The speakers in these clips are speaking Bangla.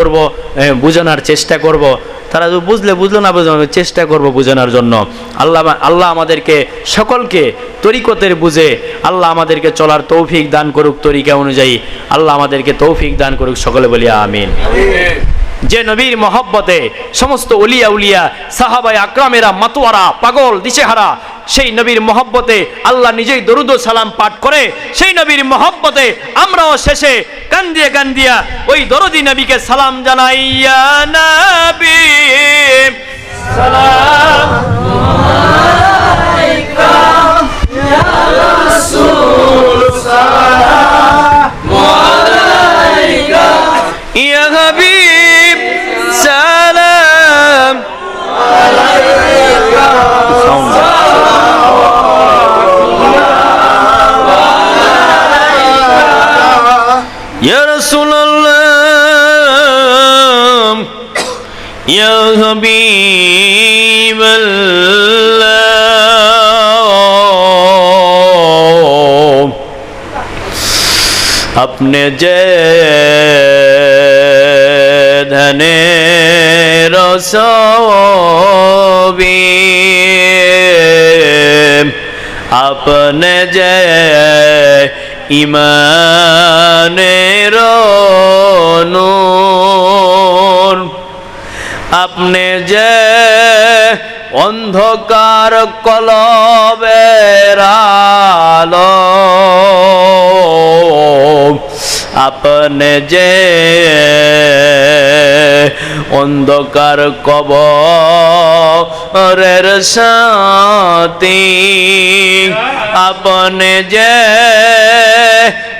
করব বোঝানোর চেষ্টা করব। তারা বুঝলে, বুঝলো না বুঝলো চেষ্টা করব বোঝানোর জন্য। আল্লাহ আল্লাহ আমাদেরকে সকলকে তরিকতের বুঝে আল্লাহ আমাদেরকে চলার তৌফিক দান করুক তরিকা অনুযায়ী। আল্লাহ আমাদেরকে তৌফিক দান করুক, সকলে বলি আমিন। যে নবীর মহব্বতে সমস্ত উলিয়া উলিয়া সাহাবাই আকরামেরা, মাতোয়ারা, পাগল, দিশেহারা সেই নবীর মহব্বতে আল্লাহ নিজেই দরুদ সালাম পাঠ করে, সেই নবীর মহব্বতে আমরাও শেষে কান্দিয়া কান্দিয়া ওই দরদি নবীকে সালাম জানাইয়া নবী সালাম حبيب الله اپنے جدھن رسوبی اپنے جے ایمان رونون আপনি যে অন্ধকার কলবের আপনি যে অন্ধকার কবরের সাথী আপনি যে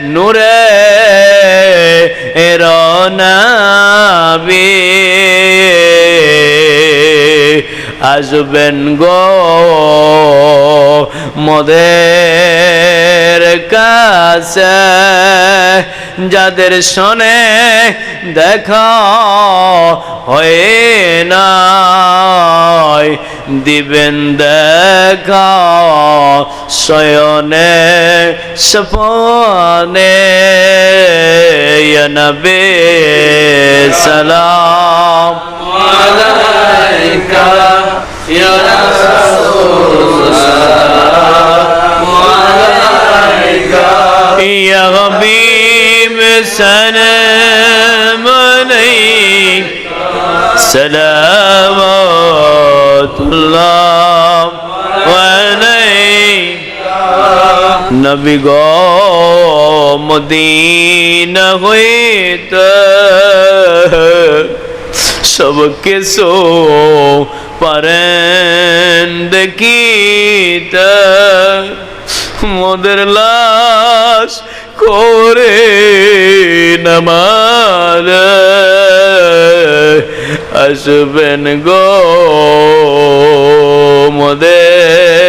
নূরে রনাবি আসবেন গো মদের আছে যাদের শোনে দেখ হয়ে নাই দিবেন দেখ শয়নে সপনে নবে সালাম। يا حبيب سلام عليك سلامات الله عليك নবী গো মদিনা হইতে সব কিছু পারেন দেখিতে মোদের লাশ করে নামার আসবেন গো মোদের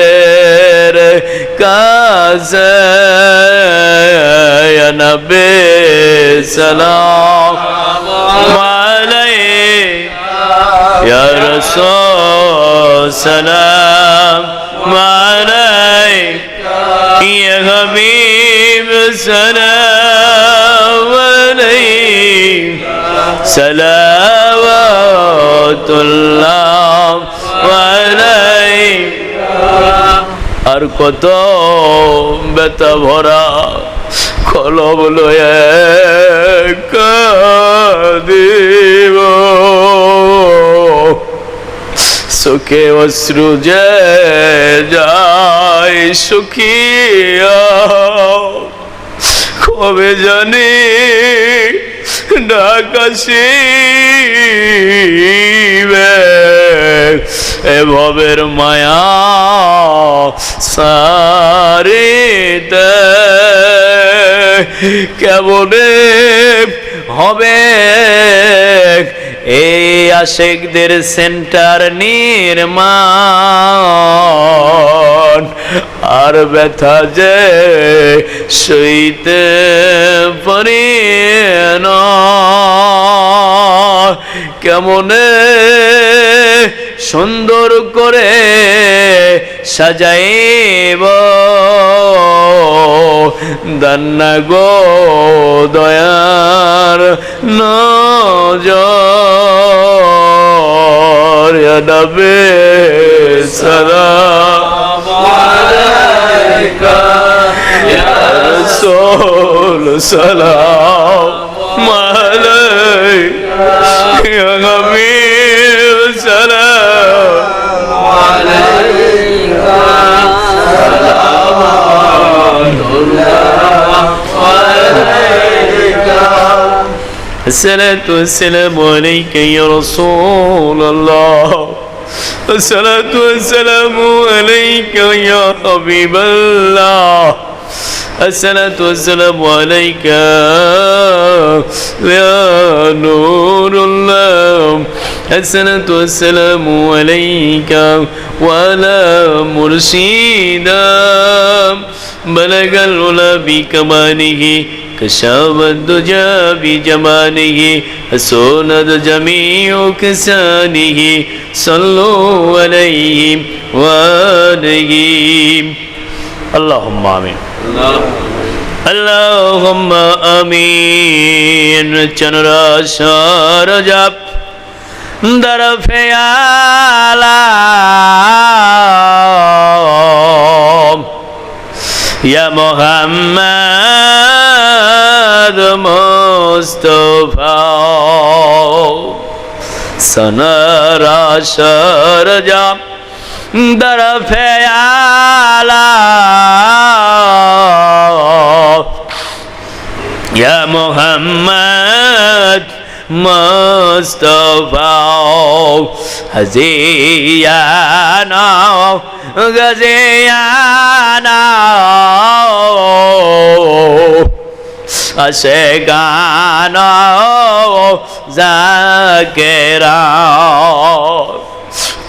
কাছে। নবে সালাম আলাই ইয়া রাসূল সালাম। صلوات الله عليك আর কত বেতা ভরা কলম লয়ে কাঁদিব সুখে অশ্রু যে যায় সুখিয়া কবে জানি ডাকাশিবে এ মায়া সারিতে। কেমনে হবে? এই আশেকদের সেন্টার নির্মাণ আর ব্যথা যে সইতে পারি না। কেমনে সুন্দর করে সাজাইব দান্না গো দয়ার নজর ডাবে সারা। সোল সালাম। মালাই গমীর সারা الصلاة والسلام عليك يا رسول الله. الصلاة والسلام عليك يا حبيب الله. الصلاة والسلام عليك يا نور الله. الصلاة والسلام عليك وعلى مرشدا بلغ العلا بكماله كشاف الدجى بجماله سند جميع كسانه صلوا عليه وآله اللهم آمين اللهم آمين چنرا شارجاب در ইয়া মোহাম্মদ মোস্তফা। সনরাসর যাম দরফে আলা। ইয়া মোহাম্মদ মোস্তফা। হজিয়ানো গজিয়ানো। আসে গানো জাকেরা।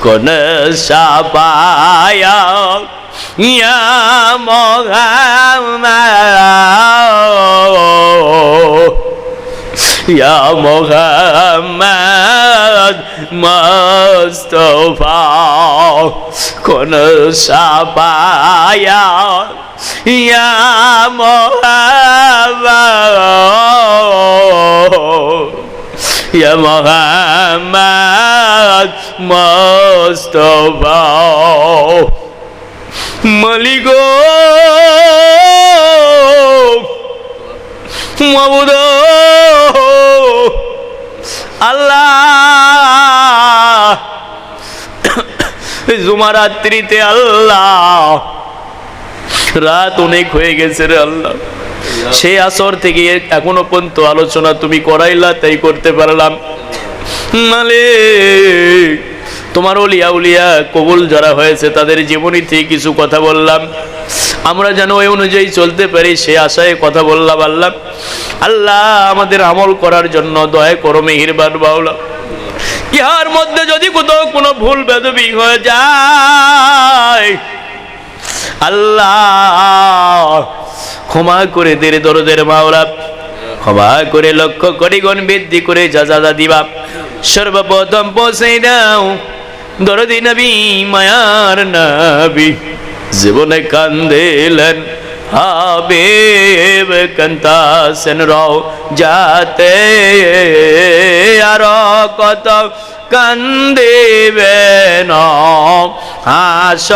কোন সাপায়া ইয়া মোহাম্মদ। يا محمد مصطفى كن شبايا يا محمد يا محمد مصطفى مليكو মাবুদ আল্লাহ। জুমারাত্রিতে আল্লাহ। রাত অনেক হয়ে গেছে রে আল্লাহ। সেই আসর থেকে এখনও পর্যন্ত আলোচনা তুমি করাইলা, তাই করতে পারলাম। মালিক, তোমার উলিয়া উলিয়া কবুল যারা হয়েছে, তাদের জীবনী কিছু কথা বললাম। আমরা যেন ওই অনুযায়ী চলতে পারি, সে আশায় কথা বললাম, আল্লাহ। আল্লাহ আমাদের আমল করার জন্য দয়া করো, মেহিরবান বাউলা। ইহার মধ্যে যদি কোথাও কোনো ভুল বেদবি হয়ে যায়, আল্লাহ ক্ষমা করে দেরে দরদের মাওলা। ক্ষমা করে লক্ষ্য কোটি গুণ বৃদ্ধি করে যা যা যা দিবা। সর্বপ্রথম পৌঁছে দাও দরদি নবী মায়ার নবী। জীবনে কান্দিলেন। হাবিব কান্তাসেন রাও যাতে আর কত কান্দিবেন। হাস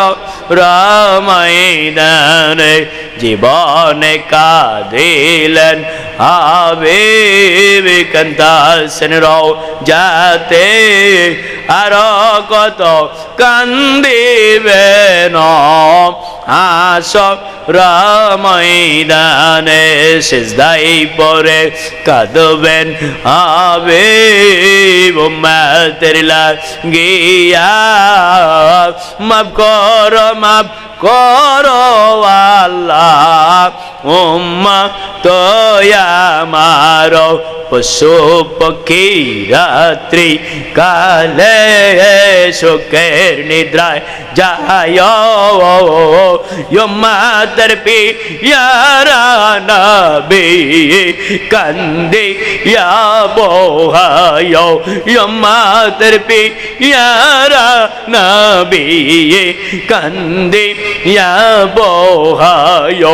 রামাইদানে জীবনে কাঁদিলেন। হাবিব কান্তা সেন রাও যাতে আর কত কান্দিবেন। আস রামদানে সিজদাই পরে কাঁদবেন হবে উম্মতের গিয়া মাফ কর মাফ করো আল্লাহ উম্মা তয়ামার পশু পক্ষী রাত্রি কালে শোকের নিদ্রায় যায় মাতর পি ইয়ারা নবী কান্দে ইয়া বোহায় মাতর পি ইয়ারা নবী কান্দে ইয়া বোহায়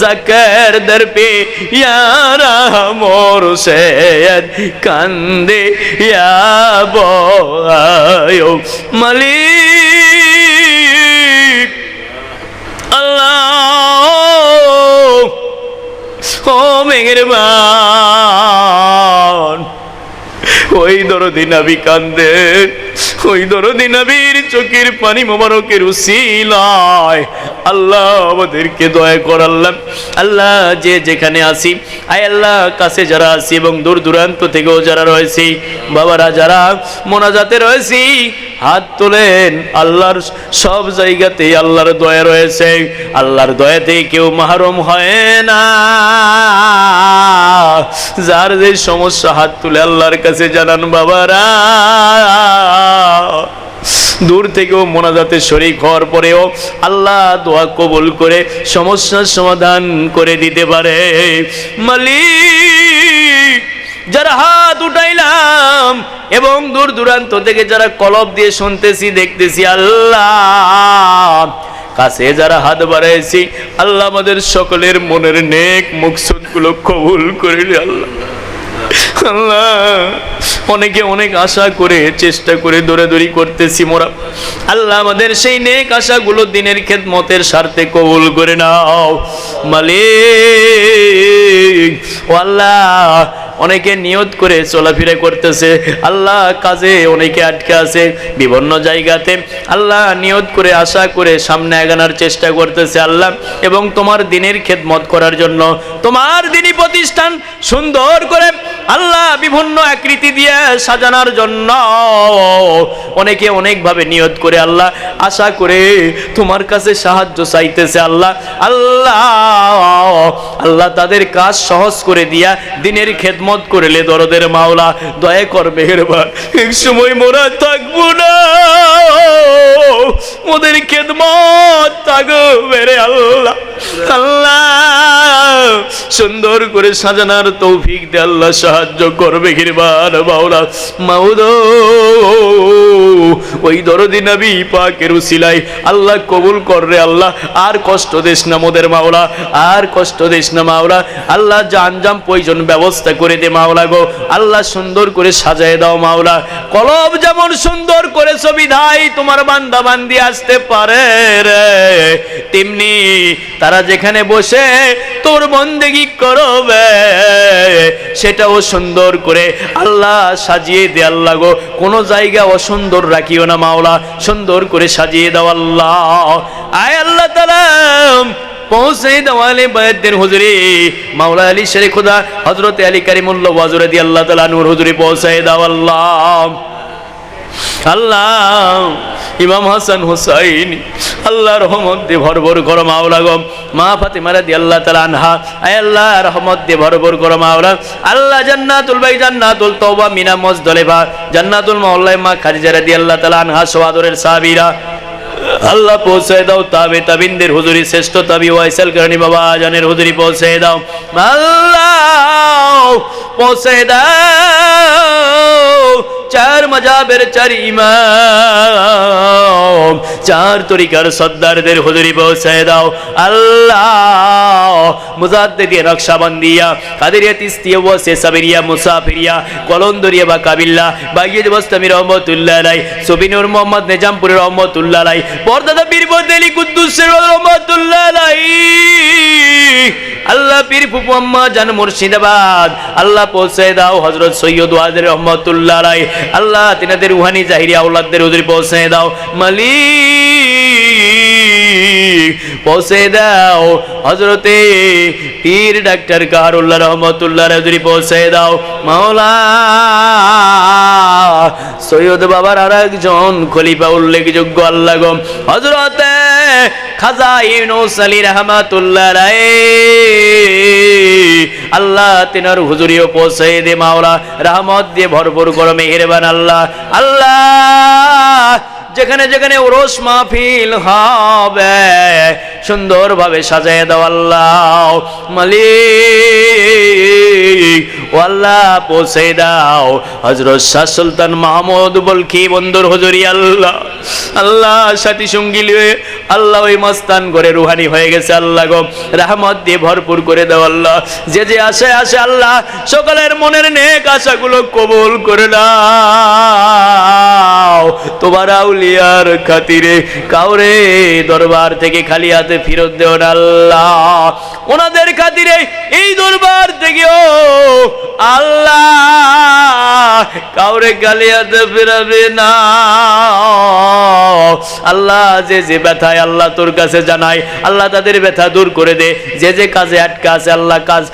জাকের ਦਰ পে ইয়ারা মোর সৈয়দ কান্দে ইয়া বোহায় মালিক আল্লাহ ও মেহেরবান ওই দরদি নাবি কান্দে, ওই দরদি নাবির চোখের পানি মোবারকের উসিলায়। আল্লাহ আমাদেরকে দয়া করাল্লাম আল্লাহ যে যেখানে আসি আয় আল্লাহ, কাছে যারা আছি এবং দূর দূরান্ত থেকেও যারা রয়েছে, বাবারা যারা মোনাজাতে রয়েছি, হাত তোলেন, আল্লাহর সব জায়গাতেই আল্লাহর দয়া রয়েছে, আল্লাহর দয়াতে কেউ মাহরুম হয় না। যার যে সমস্যা, হাত তুলে আল্লাহর কাছে জানান বাবারা, দূর থেকেও মোনাজাতে শরিক হওয়ার পরেও আল্লাহ দোয়া কবুল করে সমস্যার সমাধান করে দিতে পারে। মালিক, যারা হাত উঠাইলাম এবং দূর দূরান্ত থেকে যারা কলব দিয়ে শুনতেছি, দেখতেছি, আল্লাহ কাছে যারা হাত বাড়াইছি, আল্লাহ আমাদের সকলের মনের নেক মুকসুদগুলো কবুল করে নে আল্লাহ। আল্লাহ, অনেকে অনেক আশা করে, চেষ্টা করে, দৌড়াদৌড়ি করতেছি মোরা। আল্লাহ আমাদের সেই নেক আশাগুলো দিনের খেদমতের স্বার্থে কবুল করে নাও। মালিক, ও আল্লাহ অনেকে নিয়ত করে চলাফেরা করতেছে, আল্লাহ কাজে অনেকে আটকে আছে বিভিন্ন জায়গাতে। আল্লাহ নিয়ত করে, আশা করে সামনে আগানোর চেষ্টা করতেছে আল্লাহ। এবং তোমার দিনের খেদমত করার জন্য তোমার দিনই প্রতিষ্ঠান সুন্দর করে আল্লাহ বিভিন্ন আকৃতি দিয়ে সাজানোর জন্য অনেকে অনেকভাবে নিয়ত করে আল্লাহ, আশা করে তোমার কাছে সাহায্য চাইতেছে আল্লাহ। আল্লাহ আল্লাহ তাদের কাজ সহজ করে দিয়া দিনের খেদমত করলে দরদের মাওলা, দয়া করবে হেরবার এক সময় মোরা থাকব না। ওদের খেদমত থাকবে মেরে আল্লাহ। আল্লাহ, সুন্দর করে সাজানোর তৌফিক দে আল্লাহ, সাহায্য করবে গিরবার মাওলা। মাউদ ওই দরদি নবী পাকের উসিলাই আল্লাহ কবুল কর রে আল্লাহ, আর কষ্ট দেশ না মোদের মাওলা, আর কষ্ট দেশ না মাওলা, আল্লাহ জানজাম প্রয়োজন ব্যবস্থা করে দে মাওলা গো, আল্লাহ সুন্দর করে সাজায় দাও মাওলা। কলব যেমন সুন্দর করে বিধাই তোমার বান্দা বান্দি আসতে পারে রে, তেমনি তারা যেখানে বসে, তোর বন্দেগি করবে। সেটাও সুন্দর করে আল্লাহ সাজিয়ে দে আল্লাহ গো। কোনো জায়গা অসুন্দর রাখিও না মাওলা, সুন্দর করে সাজিয়ে দাও আল্লাহ। আয় আল্লাহ তালা পৌঁছে দেওয়ালে বয়দের হুজুরি। মাওলা আলী শেরে খুদা হজরত আলী কারিমুল্লাহ ওয়াজুরে দি আল্লাহ তালা নূর হুজুরি পৌঁছে দাও আল্লাহ। আল্লাহ ইমাম হাসান হুসাইন আল্লাহ রহমত দিয়ে ভরভর করো মাওলা গো। মা ফাতিমারা দি আল্লাহ তালা আনহা, আয় আল্লাহ রহমত দিয়ে ভরভর করো মাওলা। আল্লাহ জান্নাতুল ভাই জান্নাতুল তওবা মিনা মজদলেভা জান্নাতুল মাওলাই মা খাদিজা দি আল্লাহ তালা আনহা, সোয়াদরের সাহাবীরা। আল্লাহ পৌঁছে দাও, তাবে তাবিনদের হুজুরি, শ্রেষ্ঠ তাবি ওয়াইসাল কারণী বাবা জানের হুজুরি পৌঁছে দাও। আল্লাহ পৌঁছে দাও। চার মজাবের চার ইমাম। চার তরিকার সর্দারদের হুজুরি পৌঁছে দাও। আল্লাহ মুজাদ্দিদিয়া নকশাবন্দিয়া কাদেরিয়া তিস্তিয়া ওয়াসে সাবেরিয়া মুসাফিরিয়া, কলন্দরিয়া বা কাবিল্লা, বাইয়েদ বস্তামি রহমতুল্লাহ আলাই সবিনুর মোহাম্মদ নিজামপুরের রহমতুল্লাহ আলাই পর্দাদা বীরবদেলি কুদ্দুসের রহমতুল্লাহ আলাই আল্লাহ পীর ফুপু আম্মা জান মুর্শিদাবাদ, আল্লাহ পৌঁছে দাও হজরত সৈয়দ ওয়াদের রহমতুল্লাহ আলাই আল্লাহ, তিনাদের রুহানি জাহিরি আউলাদদের উদরি পৌঁছে দাও। মালিক, পৌঁছে দাও। হজরতে পীর ডাক্তার কাহারুল্লাহ রহমতুল্লাহ উদরি পৌঁছে দাও। মাওলা, সৈয়দ বাবার আর একজন খলিফা উল্লেখযোগ্য আল্লাহ গো। হজরতে খাজা ইউনুস আলী রহমাতুল্লাহ আল্লাহ তিনার হুজুরিও পৌঁছে দে মাওলা, রহমত দিয়ে ভরপুর করো মেহেরবান আল্লাহ। আল্লাহ, যেখানে যেখানে ওরস মাহফিল হবে, সুন্দরভাবে সাজায় দাও আল্লাহ। মালিক ও আল্লাহ পৌঁছে দাও। হজরত শাহ সুলতান মাহমুদ বলকি বন্ধুর হজুরি আল্লাহ? আল্লাহ সাথী সঙ্গী আল্লাহ ওই মস্তান করে রুহানি হয়ে গেছে, আল্লাহ গো, রহমত দিয়ে ভরপুর করে দাও আল্লাহ। যে যে আসে আসে আল্লাহ, সকলের মনের নেক আশাগুলো কবুল করে নাও তোমার আউলিয়ার খাতিরে কাউরে দরবার থেকে খালি হাতে ফেরত দেও না আল্লাহ। ওনাদের খাতিরে এই দরবার থেকেও আল্লাহ, কাউরে গালিয়াতে না। আল্লাহ, যে যে আল্লাহ তোর কাছে আল্লাহ তাদের ব্যথা দূর করে দে। যে যে কাজে আল্লাহ কাজ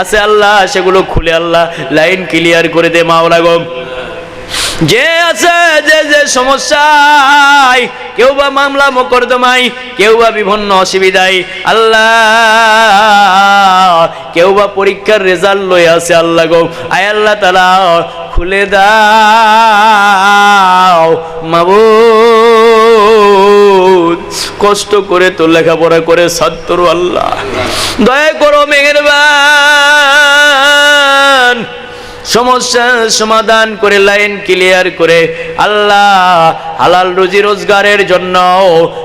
আছে, আল্লাহ, সেগুলো খুলে আল্লাহ লাইন ক্লিয়ার করে দে, মাওলা গো। যে আছে, যে যে সমস্যায়, কেউ বা মামলা মোকদ্দমাই কেউ বা বিভিন্ন অসুবিধায়, আল্লাহ, কেউ বা পরীক্ষার রেজাল্ট লয়ে আছে, আল্লাহ গো। আয় আল্লাহ তালা খুলে দাও, মাবুদ। কষ্ট করে তো লেখাপড়া করে ছাত্র আল্লাহ। দয়া করো, মেহেরবান। সমস্যার সমাধান করে লাইন ক্লিয়ার করে আল্লাহ হালাল রুজি রোজগারের জন্য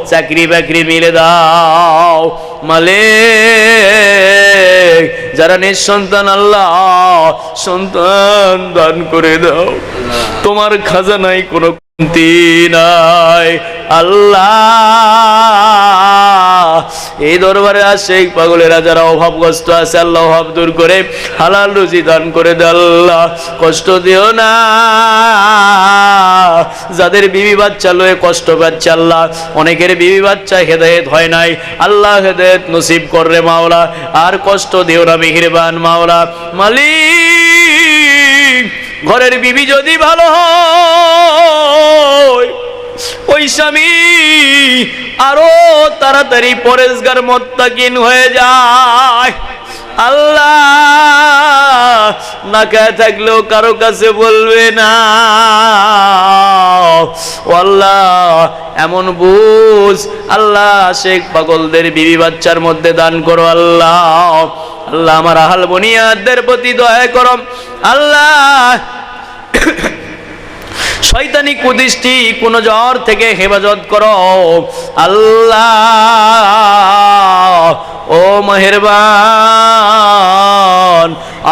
চাকরি বাকরি মিলে দাও। মালে যারা নিঃসন্তান আল্লাহ, সন্তান দান করে দাও। তোমার খাজানায় কোনো কমতি নাই। আল্লাহ এই দরবারে আসে পাগলেরা যারা অভাবগ্রস্ত আছে, আল্লাহ অভাব দূর করে হালাল রুজি দান করে দে আল্লাহ। কষ্ট দিও না। যাদের বিবি বাচ্চা লয়ে কষ্ট পাচ্ছে আল্লাহ, অনেকের বিবি বাচ্চা হেদায়েত হয় নাই। আল্লাহ হেদায়েত নসিব কররে মাওলা, আর কষ্ট দিও না মেহেরবান মাওলা। মালিক, ঘরের বিবি যদি ভালো হয় ওই স্বামী আরও তাড়াতাড়ি পরেশগার মোত্তাকিন হয়ে যায়। আল্লাহ না কে থাকলেও কারও কাছে বলবে না। এমন বুঝ। আল্লাহ, শেখ পাগলদের বিবি বাচ্চার মধ্যে দান করো আল্লাহ। আল্লাহ, আমার আহাল বনিয়াদের প্রতি দয়া করম আল্লাহ শয়তানি কুদৃষ্টি কোন জ্বর থেকে হেফাজত করো। আল্লাহ, ও মেহেরবান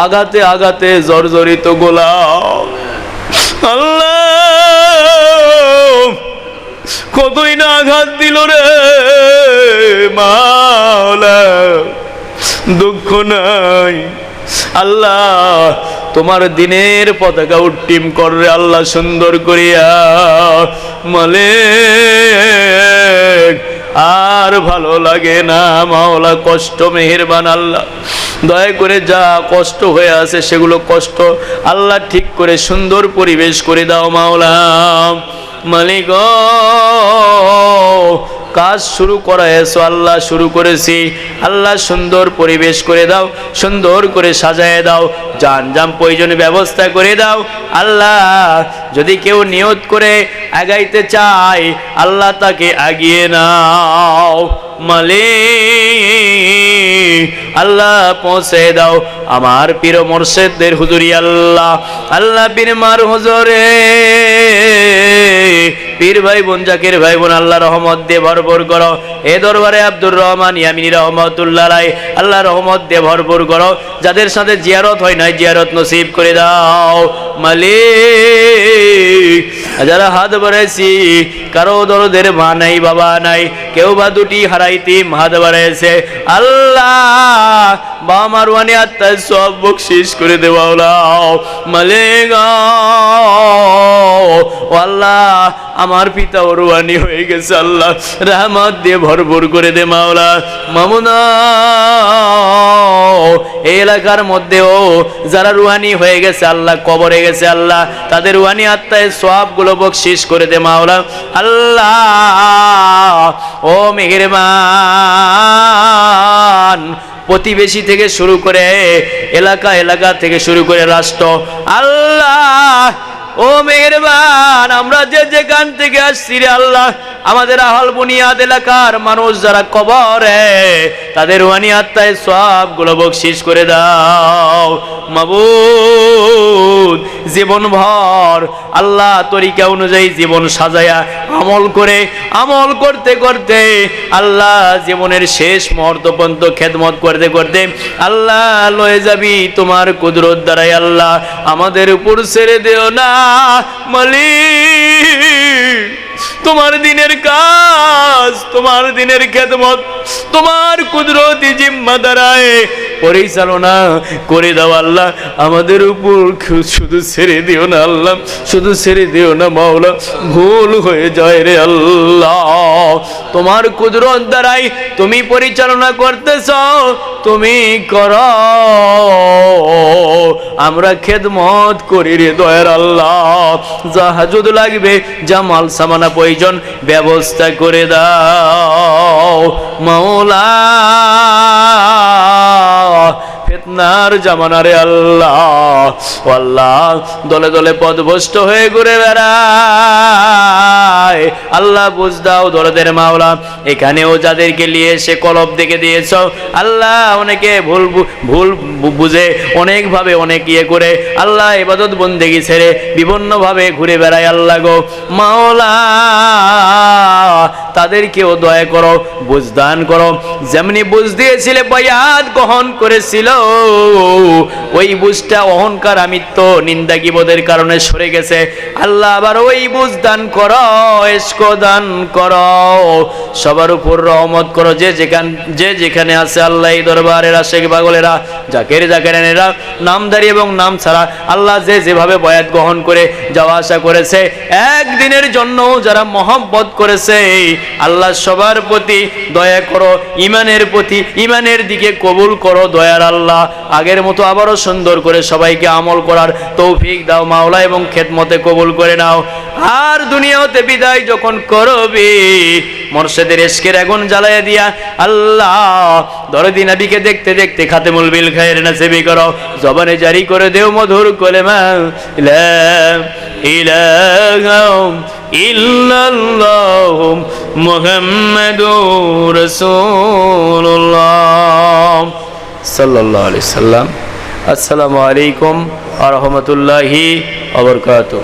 আগাতে আগাতে জর্জরিত গোলাম। আল্লাহ, কতই না আঘাত দিল রে মাওলা, দুঃখ নাই। আল্লাহ, তোমার দিনের পতাকা উট্টিম কররে আল্লাহ সুন্দর করিয়া মলে আর ভালো লাগে না মাওলা, কষ্ট, মেহেরবান আল্লাহ। দয়া করে যা কষ্ট হয়ে আছে সেগুলো কষ্ট আল্লাহ ঠিক করে সুন্দর পরিবেশ করে দাও মাওলা। মালিক কাজ শুরু করা এসো আল্লাহ, শুরু করেছি। আল্লাহ, সুন্দর পরিবেশ করে দাও, সুন্দর করে সাজায় দাও যান যান প্রয়োজনীয় ব্যবস্থা করে দাও। আল্লাহ, যদি কেউ নিয়ত করে আগাইতে চায়, আল্লাহ তাকে আগিয়ে নাও। মালিক আল্লাহ পৌঁছে দাও। আমার পীর মোর্শেদদের হুজুরি আল্লাহ। আল্লাহ পীর মার হুজুরে পীর ভাই বোন, জাকির ভাই বোন, আল্লাহ রহমত দিয়ে ভরপুর করো। এ দরবারে আব্দুর রহমান ইয়ামিনী রহমতুল্লাহ রায় আল্লাহ রহমত দিয়ে ভরপুর করো। যাদের সাথে জিয়ারত হয় নাই, জিয়ারত নসিব করে দাও। মালিক, যারা হাত বাড়াইছি, কারও দরদের মা নাই, বাবা নাই, কেউ বা দুটি হারাইতিম হাত বাড়াইছে। আল্লাহ বা মারওয়ানি আত্মায় সব বকশিস করে দেওয়াও মালিক, ও আল্লাহ আমার পিতা ওরওয়ানি হয়ে গেছে আল্লাহ। রহমত দিয়ে ভরপুর করে দে মাওলা। মামুনা, এই এলাকার মধ্যেও যারা রুহানি হয়ে গেছে আল্লাহ, কবরে গেছে আল্লাহ, তাদের রুহানি আত্মায় সবগুলো বকশিস করে দে মাওলা। আল্লাহ, ও মেহেরবান, প্রতিবেশী থেকে শুরু করে এলাকা এলাকা থেকে শুরু করে রাষ্ট্র। আল্লাহ ও মেহেরবান, আমরা যে যেখান থেকে আসছি রে আল্লাহ, আমাদের আহল বুনিয়াদ এলাকার মানুষ যারা কবরে, তাদের ওয়ানি আত্মায় সব সবগুলো বকশিস করে দাও। মাবুদ জীবন ভর আল্লাহ তরিকা অনুযায়ী জীবন সাজায়া আমল করে, আমল করতে করতে আল্লাহ জীবনের শেষ মুহূর্ত পর্যন্ত খেদমত করতে করতে আল্লাহ লয়ে যাবি তোমার কুদরত দ্বারাই আল্লাহ আমাদের উপর ছেড়ে দিও না। মালিক তোমার দিনের কাজ, তোমার দিনের খেদমত, তোমার কুদরতি জিম্মা দ্বারায় পরিচালনা করে দাও আল্লাহ। আমাদের উপর শুধু ছেড়ে দিও না আল্লাহ, শুধু ছেড়ে দিও না মাওলা, ভুল হয়ে যায় রে আল্লাহ। তোমার কুদরত দ্বারাই তুমি পরিচালনা করতেছ, তুমি কর। আমরা খেদমত করি রে দয়ার আল্লাহ। যা হাজুদ লাগবে, যা মাল সামানা প্রয়োজন ব্যবস্থা করে দাও মাওলা ফেতনার জামানারে আল্লাহ। আল্লাহ, দলে দলে পদভষ্ট হয়ে ঘুরে বেড়ায়। আল্লাহ বুঝ দাও দরদের মাওলা, এখানেও যাদেরকে নিয়ে এসে কলব দেখে দিয়েছ, আল্লাহ অনেকে ভুল ভুল বুঝে, অনেকভাবে অনেক ইয়ে করে, আল্লাহ ইবাদত বন্দেগি ছেড়ে বিভিন্নভাবে ঘুরে বেড়ায় আল্লাহ গো। মাওলা, তাদেরকেও দয়া করো, বুঝদান করো। যেমনি বুঝ দিয়েছিলে, বয়াত গ্রহণ করেছিল ওই বুঝটা অহংকার আমিত্ব, নিন্দা কিবোধের কারণে সরে গেছে। আল্লাহ আবার ওই বুঝ দান করো দান করো। সবার উপর রহমত করো, যে যেখান যে যেখানে আছে আল্লাহ দরবারেরা শেখ পাগলেরা জাকের জাকেরানেরা নামধারী এবং নাম ছাড়া আল্লাহ যে যেভাবে বয়াত গ্রহণ করে যাওয়া আসা করেছে, একদিনের জন্য যারা মহব্বত করেছে, আল্লাহ সবার প্রতি দয়া করো, ইমানের প্রতি ইমানের দিকে কবুল করো দয়ার আল্লাহ। আগের মতো আবারও সুন্দর করে সবাইকে আমল করার তৌফিক দাও মাওলা এবং খেদমতে কবুল করে নাও। আর দুনিয়াতে বিদায় যখন করবি, মর্শেদের এসকের আগুন জ্বালাইয়া দিয়া আল্লাহ, দরদি নবীকে দেখতে দেখতে খাতেমুল বিল খায়ের নাসিবি করো। জবানে জারি করে দেও মধুর কলেমা লা ইলাহা ইল্লাল্লাহ মুহাম্মাদুর রাসূলুল্লাহ। সাল্লাল্লাহু আলাইহি সাল্লাম। আসসালামু আলাইকুম আ রহমতুল্লাহি ওয়া বারাকাতুহু।